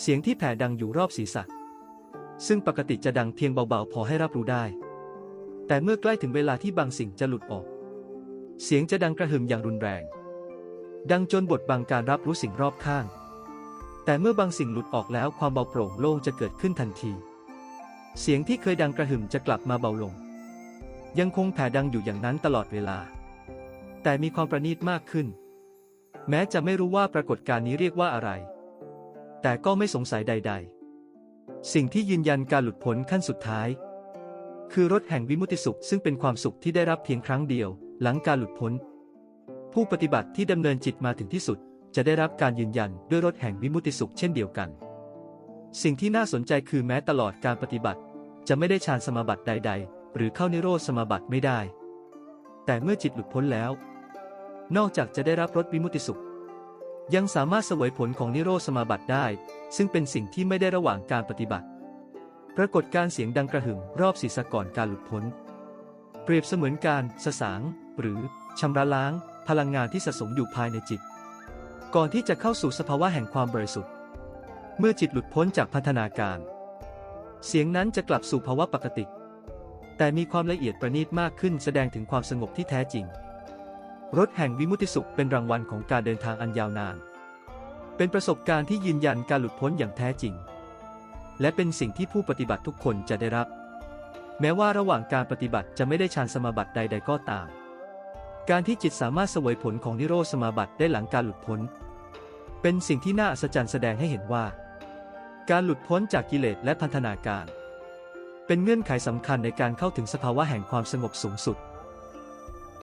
เสียงที่แผ่ดังอยู่รอบศีรษะ ซึ่งปกติจะดังเพียงเบาๆ พอให้รับรู้ได้ แต่เมื่อใกล้ถึงเวลาที่บางสิ่งจะหลุดออก เสียงจะดังกระหึ่มอย่างรุนแรง ดังจนบดบังการรับรู้สิ่งรอบข้าง แต่เมื่อบางสิ่งหลุดออกแล้วความเบาโปร่งโล่งจะเกิดขึ้นทันที เสียงที่เคยดังกระหึ่มจะกลับมาเบาลง ยังคงแผ่ดังอยู่อย่างนั้นตลอดเวลา แต่มีความประณีตมากขึ้น แม้จะไม่รู้ว่าปรากฏการณ์นี้เรียกว่าอะไร แต่ก็ไม่สงสัยใด ๆ สิ่งที่ยืนยันการหลุดพ้นขั้นสุดท้าย คือรถแห่งวิมุติสุขซึ่งเป็นความสุขที่ได้รับเพียงครั้งเดียว หลังการหลุดพ้น ผู้ปฏิบัติที่ดำเนินจิตมาถึงที่สุด จะได้รับการยืนยันด้วยรถแห่งวิมุติสุขเช่นเดียวกัน สิ่งที่น่าสนใจคือแม้ตลอดการปฏิบัติ จะไม่ได้ฌานสมาบัติใด ๆ หรือเข้านิโรธสมาบัติไม่ได้ แต่เมื่อจิตหลุดพ้นแล้ว นอกจากจะได้รับรสวิมุติสุข ยังสามารถเสวยผลของนิโรธสมาบัติได้ ซึ่งเป็นสิ่งที่ไม่ได้ระหว่างการปฏิบัติ ปรากฏการเสียงดังกระหึ่มรอบศีรษะก่อนการหลุดพ้น เปรียบเสมือนการสสาง หรือชำระล้าง พลังงานที่สะสมอยู่ภายในจิต ก่อนที่จะเข้าสู่สภาวะแห่งความบริสุทธิ์ เมื่อจิตหลุดพ้นจากพันธนาการ เสียงนั้นจะกลับสู่ภาวะปกติ แต่มีความละเอียดประณีตมากขึ้นแสดงถึงความสงบที่แท้จริง รถแห่งวิมุติสุขเป็นรางวัลของการเดินทางอันยาวนาน เป็นประสบการณ์ที่ยืนยันการหลุดพ้นอย่างแท้จริง และเป็นสิ่งที่ผู้ปฏิบัติทุกคนจะได้รับ แม้ว่าระหว่างการปฏิบัติจะไม่ได้ฌานสมาบัติใด ๆ ก็ตาม การที่จิตสามารถเสวยผลของนิโรธสมาบัติได้หลังการหลุดพ้น เป็นสิ่งที่น่าอัศจรรย์แสดงให้เห็นว่า การหลุดพ้นจากกิเลสและพันธนาการ เป็นเงื่อนไขสำคัญในการเข้าถึงสภาวะแห่งความสงบสูงสุด